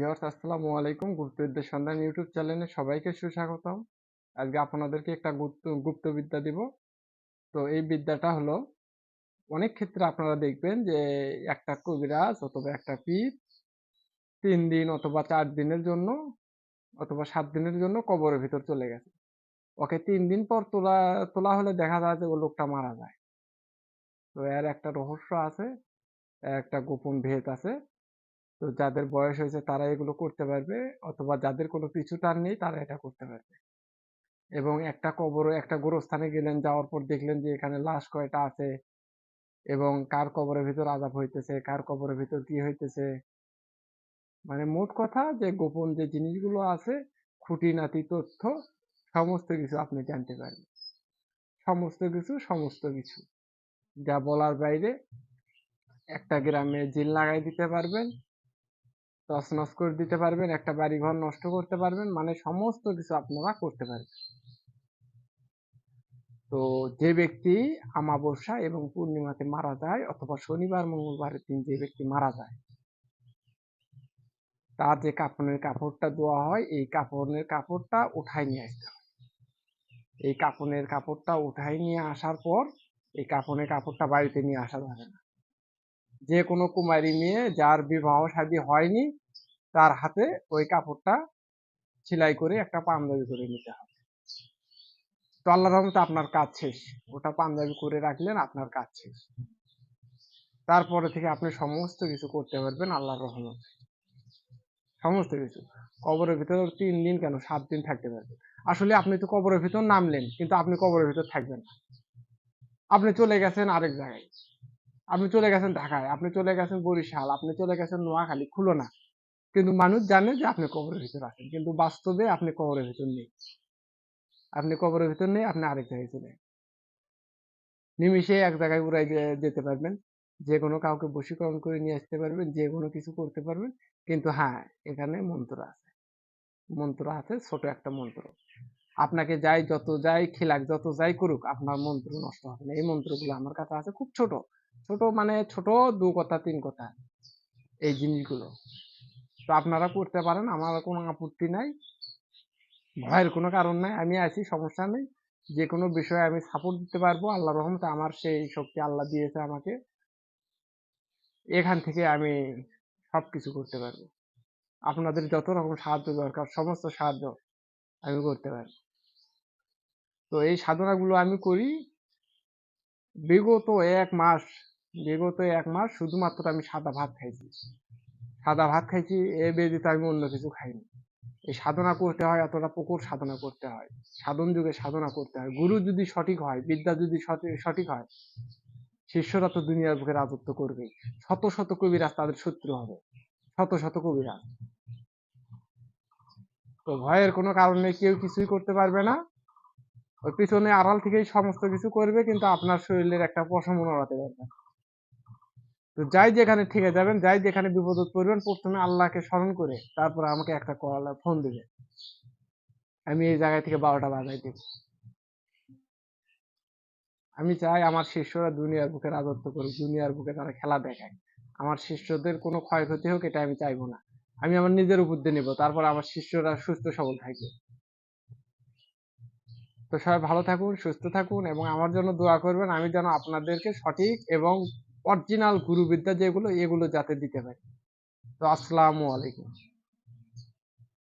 Viewers, আসসালামু আলাইকুম। গুপ্তবিদ্যা সন্ধান ইউটিউব চ্যানেলে সবাইকে সুস্বাগতম। আজকে আপনাদেরকে একটা গুপ্ত গুপ্তবিদ্যা দিব। তো এই বিদ্যাটা হলো, অনেক ক্ষেত্রে আপনারা দেখবেন যে একটা কবিরাজ অথবা একটা পীর তিন দিন অথবা চার দিনের জন্য অথবা সাত দিনের জন্য কবরের ভিতর চলে গেছে। ওকে তিন দিন পর তোলা তোলা হলে দেখা যায় যে ও লোকটা মারা যায়। তো এর একটা রহস্য আছে একটা গোপন ভেদ আছে। তো যাদের বয়স হয়েছে তারা এগুলো করতে পারবে, অথবা যাদের কোনো পিছু টান নেই তারা এটা করতে পারবে। এবং একটা কবর, একটা গোরস্থানে গেলেন, যাওয়ার পর দেখলেন যে এখানে লাশ কয়টা আছে এবং কার কবরের ভিতর আজাব হইতেছে, কার কবরের ভিতর কি হইতেছে। মানে মোট কথা যে গোপন যে জিনিসগুলো আছে খুঁটিনাটি তথ্য, সমস্ত কিছু আপনি জানতে পারবেন। সমস্ত কিছু সমস্ত কিছু। যা বলার বাইরে একটা গ্রামে জিল লাগাই দিতে পারবেন তছনছ করে দিতে পারবেন, একটা বাড়িঘর নষ্ট করতে পারবেন মানে সমস্ত কিছু আপনারা করতে পারবেন। তো যে ব্যক্তি আমাবস্যা এবং পূর্ণিমাতে মারা যায় অথবা শনিবার, মঙ্গলবারের দিন যে ব্যক্তি মারা যায়, তার যে কাপড়ের কাপড়টা দেওয়া হয়, এই কাপড়ের কাপড়টা উঠাই নিয়ে আসতে হয়। এই কাপড়ের কাপড়টা উঠাই নিয়ে আসার পর এই কাপড়ের কাপড়টা বাড়িতে নিয়ে আসা যাবে না। যে কোনো কুমারী মেয়ে যার বিবাহ শাদী হয়নি তার হাতে ওই কাপড়টা সেলাই করে একটা পাঞ্জাবি করে নিতে হবে। তো আল্লাহ রহমতে আপনার কাজ শেষ। ওটা পাঞ্জাবি করে রাখলেন, আপনার কাজ শেষ। তারপরে থেকে আপনি সমস্ত কিছু করতে পারবেন আল্লাহর রহমতে। সমস্ত কিছু। কবরের ভিতর তিন দিন কেন? সাত দিন থাকতে পারবেন। আসলে আপনি তো কবরের ভিতর নামলেন, কিন্তু আপনি কবরের ভিতর থাকবেন না। আপনি চলে গেছেন আরেক জায়গায়। আপনি চলে গেছেন ঢাকায়, আপনি চলে গেছেন বরিশাল, আপনি চলে গেছেন নোয়াখালী, খুলনা। কিন্তু মানুষ জানে যে আপনি কবরের ভিতর আছেন, কিন্তু বাস্তবে আপনি কবরের ভিতর নেই। আপনি কবরের ভিতর নেই, আপনি আরেক জায়গায় চলে নিমিশে এক জায়গায় উড়াই যেতে পারবেন যে কোনো কাউকে বশীকরণ করে নিয়ে আসতে পারবেন যে কোনো কিছু করতে পারবেন, কিন্তু হ্যাঁ এখানে মন্ত্র আছে। মন্ত্র আছে, ছোট একটা মন্ত্র। আপনাকে যাই যত যাই খেলাক, যত যাই করুক, আপনার মন্ত্র নষ্ট হবে না। এই মন্ত্রগুলো আমার কাছে আছে, খুব ছোট। ছোট মানে ছোট, দু কথা, তিন কথা, এই জিনিসগুলো। তো আপনারা করতে পারেন, আমার কোনো আপত্তি নাই। ভয়ের কোনো কারণ নাই, আমি আছি, সমস্যা নেই। যে কোনো বিষয়ে আমি সাপোর্ট দিতে পারব আল্লাহ রহমতে আমার সেই শক্তি আল্লাহ দিয়েছে আমাকে। এখান থেকে আমি সব কিছু করতে পারব। আপনাদের যত রকম সাহায্য দরকার, সমস্ত সাহায্য আমি করতে পারি তো এই সাধনাগুলো আমি করি। বিগত এক মাস, বিগত এক মাস শুধুমাত্র আমি সাদা ভাত খাইছি। সাদা ভাত খাইছি, এ ব্যতীত আমি অন্য কিছু খাইনি। এই সাধনা করতে হয় এতটা পুকুর সাধনা করতে হয়। সাধন যুগে সাধনা করতে হয়। গুরু যদি সঠিক হয়, বিদ্যা যদি সঠিক হয়, শিষ্যরা তো দুনিয়ার বুকে রাজত্ব করবে শত শত কবিরাজ তাদের শত্রু হবে। শত শত কবিরাজ। তো ভয়ের কোনো কারণে কেউ কিছুই করতে পারবে না। ওই পিছনে আড়াল থেকেই সমস্ত কিছু করবে, কিন্তু আপনার শরীরের একটা পশম নড়াতে পারবে তো যাই যেখানে ঠিকে যাবেন, যাই যেখানে বিপদত পড়বেন, প্রথমে আল্লাহকে স্মরণ করে তারপর আমাকে একটা কল ফোন দিবে আমি এই জায়গা থেকে বারোটা বাজাই দেব আমি চাই আমার শিষ্যরা দুনিয়ার বুকে রাজত্ব করুক, দুনিয়ার বুকে তারা খেলা দেখায় আমার শিষ্যদের কোনো ক্ষয়ক্ষতি হোক, এটা আমি চাইব না। আমি আমার নিজের উপর দিয়ে নেব, তারপর আমার শিষ্যরা সুস্থ সবল থাকবে। তো সবাই ভালো থাকুন, সুস্থ থাকুন এবং আমার জন্য দোয়া করবেন। আমি যেন আপনাদেরকে সঠিক এবং অরিজিনাল গুরুবিদ্যা যেগুলো এগুলো যাতে দিতে পারে। তো আসসালামু আলাইকুম।